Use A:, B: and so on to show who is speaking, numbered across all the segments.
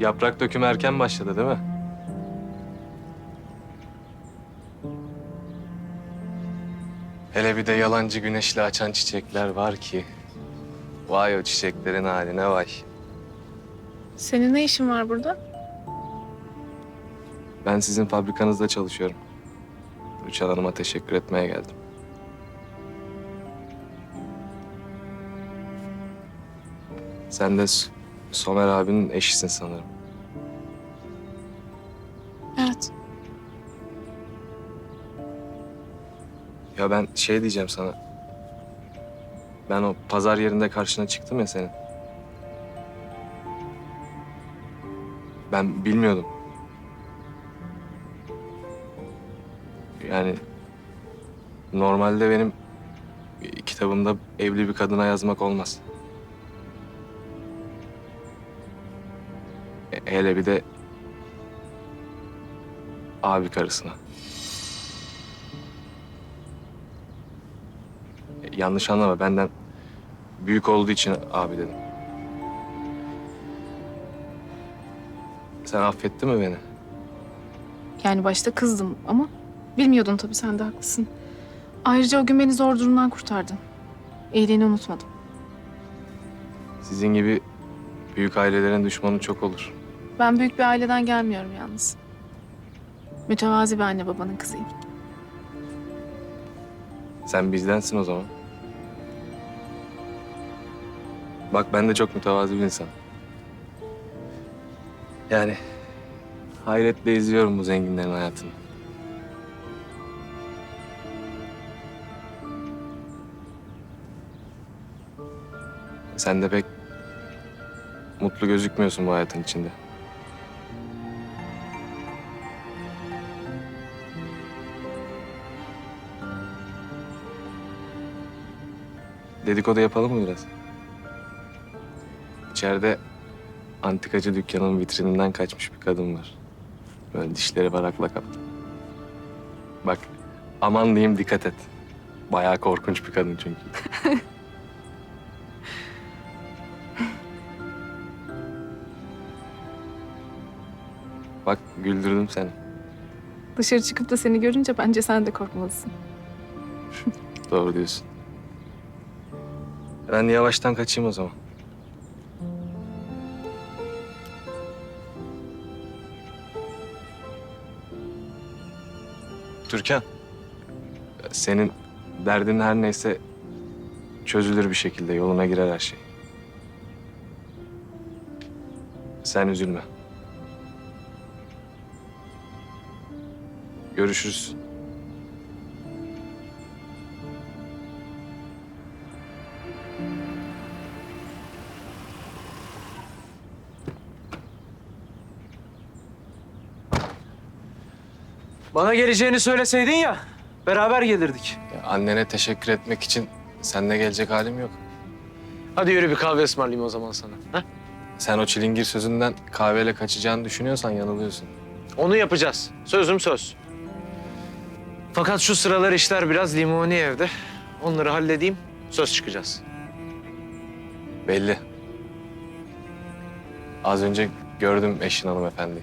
A: Yaprak dökümü erken başladı değil mi? Hele bir de yalancı güneşle açan çiçekler var ki. Vay o çiçeklerin haline vay.
B: Senin ne işin var burada?
A: Ben sizin fabrikanızda çalışıyorum. Rüçhan Hanım'a teşekkür etmeye geldim. Sen de S- Somer abinin eşisin sanırım.
B: Evet.
A: Ya ben şey diyeceğim sana. Ben o pazar yerinde karşına çıktım ya senin. Ben bilmiyordum. Yani normalde benim kitabımda evli bir kadına yazmak olmaz. Hele bir de abi karısına. Yanlış anlama benden büyük olduğu için abi dedim. Sen affettin mi beni?
B: Yani başta kızdım ama bilmiyordun tabii sen de haklısın. Ayrıca o gün beni zor durumdan kurtardın. İyiliğini unutmadım.
A: Sizin gibi büyük ailelerin düşmanı çok olur.
B: Ben büyük bir aileden gelmiyorum yalnız. Mütevazi bir anne babanın kızıyım.
A: Sen bizdensin o zaman. Bak ben de çok mütevazi bir insan. Yani hayretle izliyorum bu zenginlerin hayatını. Sen de pek mutlu gözükmüyorsun bu hayatın içinde. Dedikodu yapalım mı biraz? İçeride antikacı dükkanının vitrininden kaçmış bir kadın var. Böyle dişleri varakla kaplı. Bak aman diyeyim dikkat et. Bayağı korkunç bir kadın çünkü. Bak güldürdüm seni.
B: Dışarı çıkıp da seni görünce bence sen de korkmalısın.
A: Doğru diyorsun. Ben yavaştan kaçayım o zaman. Türkan. Senin derdin her neyse çözülür bir şekilde. Yoluna girer her şey. Sen üzülme. Görüşürüz.
C: Bana geleceğini söyleseydin ya, beraber gelirdik.
A: Ya annene teşekkür etmek için seninle gelecek halim yok.
C: Hadi yürü bir kahve ısmarlayayım o zaman sana. ha?
A: Sen o çilingir sözünden kahveyle kaçacağını düşünüyorsan yanılıyorsun.
C: Onu yapacağız. Sözüm söz. Fakat şu sıralar işler biraz limoni evde. Onları halledeyim, söz çıkacağız.
A: Belli. Az önce gördüm eşin hanımefendi.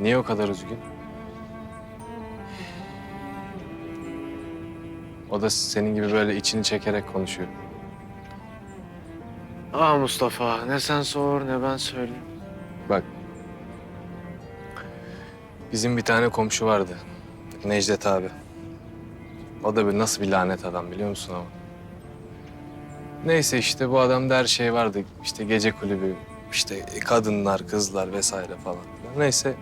A: Niye o kadar üzgün? O da senin gibi böyle içini çekerek konuşuyor.
C: Aa Mustafa, ne sen sor ne ben söyleyeyim.
A: Bak. Bizim bir tane komşu vardı. Necdet abi. O da bir nasıl bir lanet adam biliyor musun ama? Neyse işte bu adamda her şey vardı. İşte gece kulübü, işte kadınlar, kızlar vesaire falan. Neyse.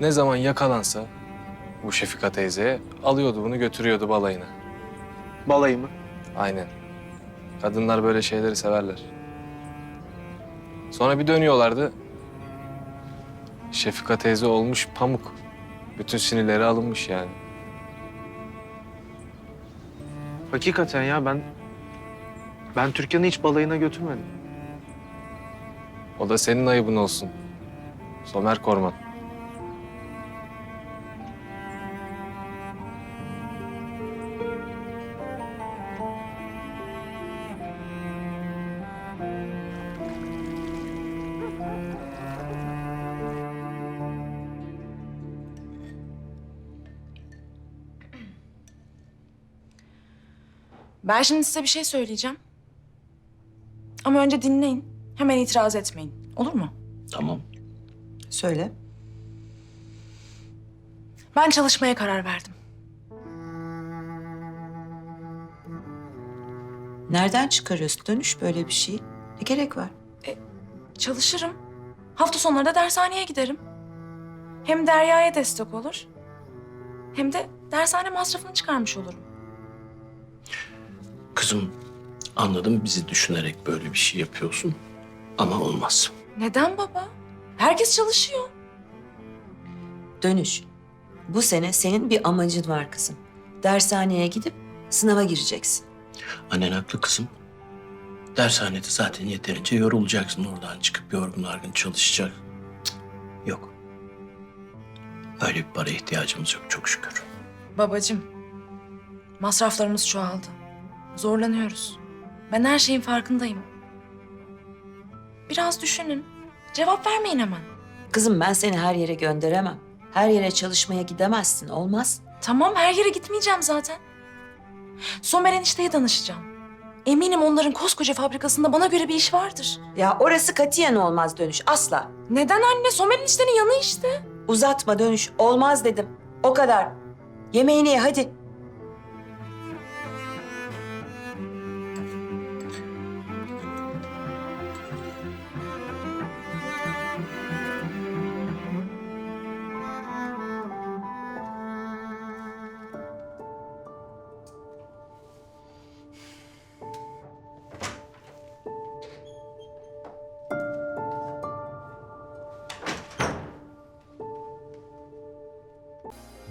A: Ne zaman yakalansa bu Şefika teyzeye alıyordu bunu götürüyordu balayına.
C: Balayı mı?
A: Aynen. Kadınlar böyle şeyleri severler. Sonra bir dönüyorlardı. Şefika teyze olmuş pamuk. Bütün sinirleri alınmış yani.
C: Hakikaten ya ben... Ben Türkan'ı hiç balayına götürmedim.
A: O da senin ayıbın olsun. Somer Korman.
D: Ben şimdi size bir şey söyleyeceğim. Ama önce dinleyin. Hemen itiraz etmeyin. Olur mu?
E: Tamam.
F: Söyle.
D: Ben çalışmaya karar verdim.
F: Nereden çıkarıyorsun dönüş böyle bir şey? Ne gerek var?
D: Çalışırım. Hafta sonları da dershaneye giderim. Hem Derya'ya destek olur. Hem de dershane masrafını çıkarmış olurum.
E: Kızım anladım bizi düşünerek böyle bir şey yapıyorsun. Ama olmaz.
D: Neden baba? Herkes çalışıyor.
F: Dönüş. Bu sene senin bir amacın var kızım. Dershaneye gidip sınava gireceksin.
E: Annen haklı kızım. Dershanede zaten yeterince yorulacaksın. Oradan çıkıp yorgun argın çalışacak. Cık, Yok. Öyle bir para ihtiyacımız yok çok şükür.
D: Babacığım, masraflarımız çoğaldı. Zorlanıyoruz. Ben her şeyin farkındayım. Biraz düşünün. Cevap vermeyin hemen.
F: Kızım ben seni her yere gönderemem. Her yere çalışmaya gidemezsin. Olmaz.
D: Tamam, her yere gitmeyeceğim zaten. Somer enişteye danışacağım. Eminim onların koskoca fabrikasında bana göre bir iş vardır.
F: Ya orası katiyen olmaz dönüş. Asla.
D: Neden anne? Somer eniştenin yanı işte.
F: Uzatma dönüş. Olmaz dedim. O kadar. Yemeğini ye hadi.